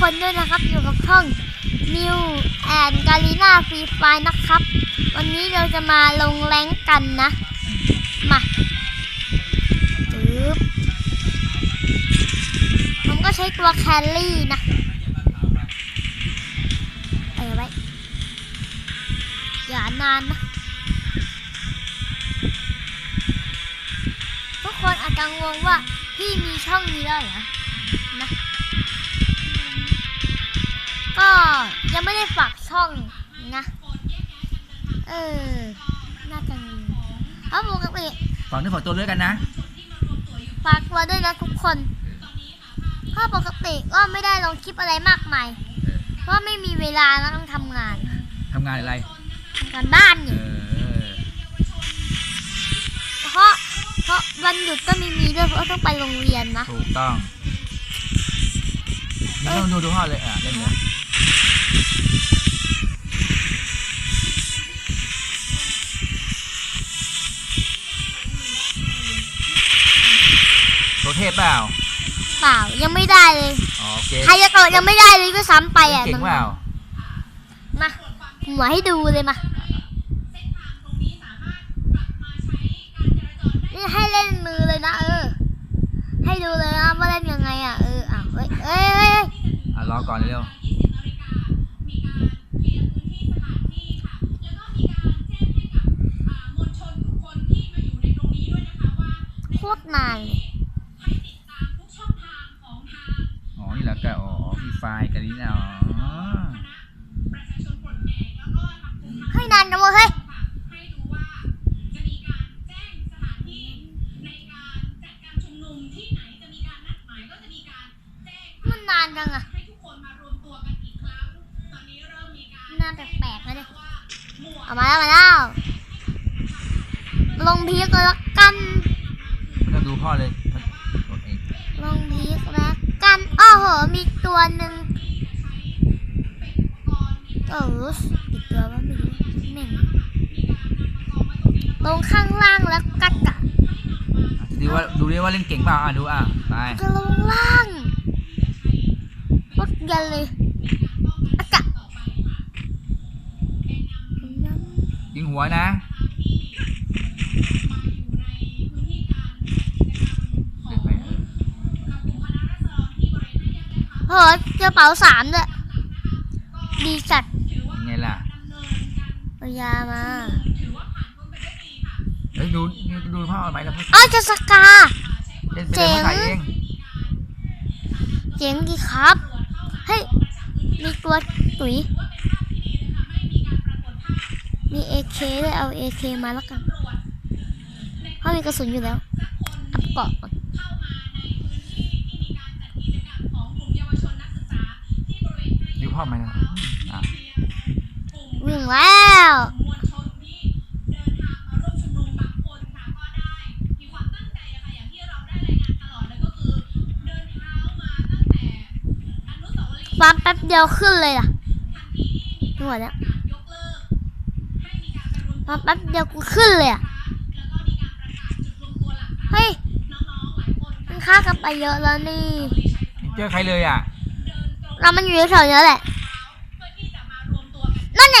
คนด้วยนะครับ อยู่กับช่อง New and g a l i n a Free Fire นะครับ วันนี้เราจะมาลงแรงกันนะ มาจึ๊บผมก็ใช้ตัวแคลรี่นะเออไว้ อย่านานนะ ทุกคนอาจจะงงว่าพี่มีช่องนี้แล้วเหรอ ยังไม่ได้ฝากช่องนะ เออ น่าจะมีเพราะปกติฝากเนื้อฝากตัวด้วยกันนะ ฝากตัวด้วยนะทุกคนเพราะปกติก็ไม่ได้ลงคลิปอะไรมากมายเออเพราะไม่มีเวลานะต้องทำงานทำงานอะไรทำการบ้านเอนี่อเพราะเพราะวันหยุดก็ไม่มีด้วยเพราะต้องไปโรงเรียนนะ ถูกต้องนี่ต้องดูดูพ่อเลยอะเล่นเลย ตัวเทพเปล่าเปล่ายังไม่ได้เลยอ๋อโอเคใครจะเกิดยังไม่ได้เลยก็ซ้ำไปอะเก่งเปล่ามาหัวให้ดูเลยมานี่ให้เล่นมือเลยนะเออ ให้ดูเลยนะว่าเล่นยังไงอะเอออะเอ้ยเอ้ยเอ้ยเอ้ยอะรอก่อนเร็วโคตรนานเลย อ๋อ นี่ แหละก็อ๋อฟรีไฟล์กันนี่นะอ๋อให้นานจังวะเฮ้ยมันนานจังอะนานแปลกๆนะเนี่ยเอามาแล้วมาแล้วลงพีกแล้วกันไม่ต้องดูพ่อเลยกดเองลงพีกแล้วกันโอ้โห มีตัวหนึ่งเอออีกตัวว่าไม่รู้แม่งลงข้างล่างแล้วกัดกะอะดูว่าดูดิว่าเล่นเก่งเปล่าอะดูอะไปจะลงล่างรถยันเลยอากะยิงหัวนะ เล่นไปอะ เฮ้ยเจอเป๋าสามด้วยดีจัดยังไงล่ะเอายามาเฮ้ยดูนี่ดูพ่อเอาไหมล่ะพ่อเอ้ยเจะสกาเล่นไปเลยพ่อถ่ายเองเจ๋งดีครับ เฮ้ย มีตัวตุ๋ย มีเอเคด้วยเอาเอเคมาแล้วกันเพราะมีกระสุนอยู่แล้วอัพเกาะ แล้วฟาร์มแป๊บเดียวขึ้นเลยล่ะนี่หมดแล้วฟาร์มแป๊บเดียวกูขึ้นเลยอะ เฮ้ยมันฆ่ากันไปเยอะแล้วนี่ไม่เจอใครเลยอะ เรามันอยู่แถวๆนี้แหละ นั่นไง